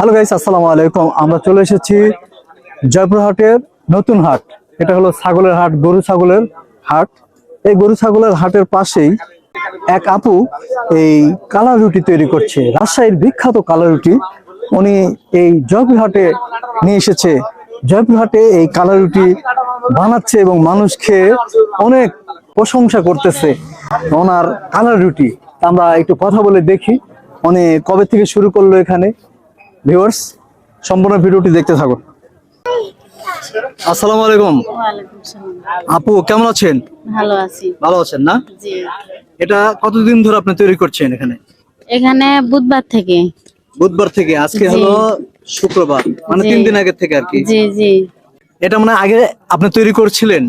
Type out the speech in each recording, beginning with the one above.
Hello guys আসসালামু আলাইকুম। আমরা চলে এসেছি জয়পুরহাটের নতুন হাট। এটা হলো ছাগলের হাট, গরু ছাগলের হাট। এই গরু ছাগলের হাটের পাশেই এক আপু এই কালা রুটি তৈরি করছে। রাজশাহীর বিখ্যাত কালা রুটি। উনি এই জয়পুরহাটে নিয়ে এসেছে। জয়পুরহাটে এই কালা রুটি বানাচ্ছে এবং মানুষ খেয়ে অনেক প্রশংসা করতেছে ওনার কালার রুটি। আমরা একটু কথা বলে দেখি। উনি কবে থেকে শুরু করল এখানে? ভিউয়ার্স সম্পূর্ণ ভিডিওটি দেখতে থাকুন। আসসালামু আলাইকুম। আপু কেমন আছেন? ভালো আছি। ভালো আছেন না? জি। এটা কতদিন ধরে আপনি তৈরি করছেন এখানে? এখানে বুধবার থেকে। বুধবার থেকে আজকে হলো শুক্রবার মানে তিন দিন আগে থেকে আর কি। জি জি। এটা মানে আগে আপনি তৈরি করছিলেন?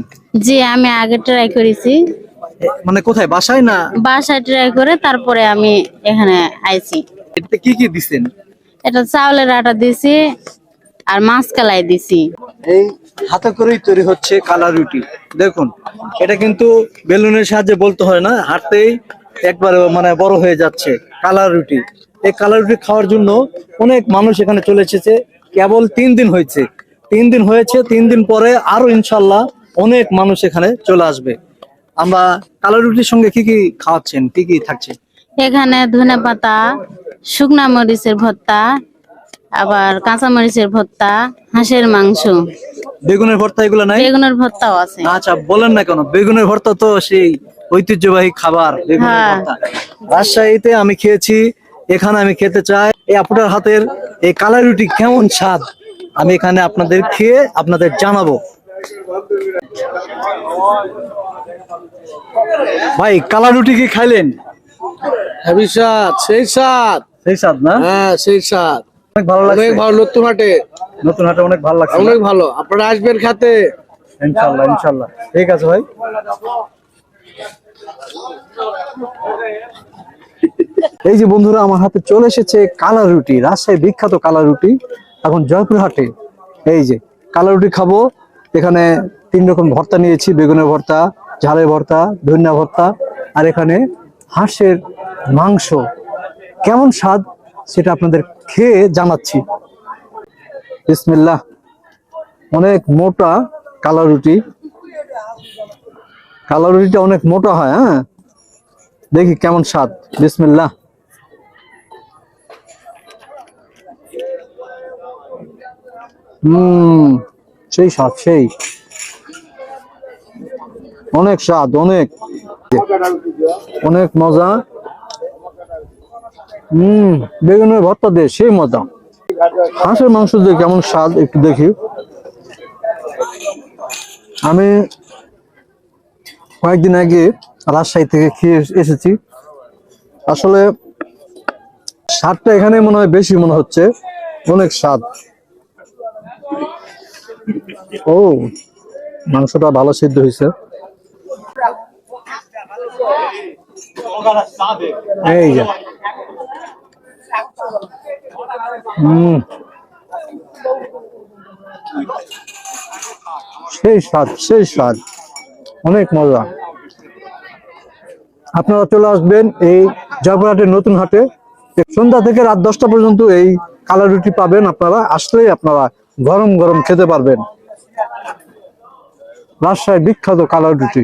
জি আমি আগে ট্রাই করেছি। মানে কোথায় বাসায় না? বাসায় ট্রাই করে তারপরে আমি এখানে আইছি। এটাতে কি কি দিছেন? এটা চাউলের আটা দিছি আর মাছ কালাই দিছি। এই হাতে করেই তৈরি হচ্ছে কালা রুটি। দেখুন এটা কিন্তু বেলুনের সাহায্যে বলতে হয় না হাতেই একবারে মানে বড় হয়ে যাচ্ছে কালা রুটি। এই কালা রুটি খাওয়ার জন্য অনেক মানুষ এখানে চলে এসেছে কেবল তিন দিন হয়েছে। তিন দিন হয়েছে তিন দিন পরে আরও ইনশাল্লাহ অনেক মানুষ এখানে চলে আসবে। আমরা কালা রুটির সঙ্গে কি কি খাওয়াচ্ছেন কি কি থাকছে? এখানে ধনে পাতা শুকনা মরিচের ভর্তা আবার কাঁচা মরিচের ভর্তা হাঁসের মাংস। বেগুনের ভর্তা এগুলো নাই? বেগুনের ভর্তাও আছে। আচ্ছা বলেন না কেন বেগুনের ভর্তা তো সেই ঐতিহ্যবাহী খাবার বেগুনের হ্যাঁ। ভর্তা। রাজশাহীতে আমি খেয়েছি এখানে আমি খেতে চাই। এই আপুটার হাতের এই কালা রুটি কেমন স্বাদ? আমি এখানে আপনাদের খেয়ে আপনাদের জানাব। ভাই কালা রুটি কি খাইলেন? স্বাদ সেই স্বাদ। সেই স্বাদ না? হ্যাঁ সেই স্বাদ। অনেক ভালো লাগছে? অনেক ভালো নতুন হাটে। নতুন হাটে অনেক ভালো লাগছে অনেক ভালো। আপনারা আসবেন খাতে। ইনশাল্লাহ ইনশাল্লাহ। ঠিক আছে ভাই। এই যে বন্ধুরা আমার হাতে চলে এসেছে কালা রুটি রাজশাহী বিখ্যাত কালা রুটি। এখন জয়পুর হাটে এই যে কালা রুটি খাব। এখানে তিন রকম ভর্তা নিয়েছি বেগুনের ভর্তা ঝালের ভর্তা ধনিয়া ভর্তা আর এখানে হাঁসের মাংস। কেমন স্বাদ সেটা আপনাদের খেয়ে জানাচ্ছি। বিসমিল্লাহ। অনেক মোটা কালা রুটি। কালা রুটিটা অনেক মোটা হয় হ্যাঁ? দেখি কেমন স্বাদ। বিসমিল্লাহ। হম, সেই স্বাদ, সেই। অনেক স্বাদ, অনেক। অনেক মজা। হম, বেগুনের ভর্তা দিয়ে সেই মজা। হাঁসের মাংস দিয়ে কেমন স্বাদ একটু দেখি। আমি কয়েকদিন আগে রাজশাহী থেকে খেয়ে এসেছি। আসলে স্বাদটা এখানে মনে হয় বেশি মনে হচ্ছে। অনেক স্বাদ। ও, মাংসটা ভালো সিদ্ধ হয়েছে। এই যে। সেই স্বাদ সেই স্বাদ। অনেক মজা। আপনারা চলে আসবেন এই জয়পুরহাটের নতুন হাটে। সন্ধ্যা থেকে রাত দশটা পর্যন্ত এই কালা রুটি পাবেন আপনারা। আসলেই আপনারা গরম গরম খেতে পারবেন। রাজশাহী বিখ্যাত কালা রুটি।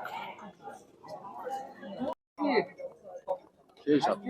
এইসব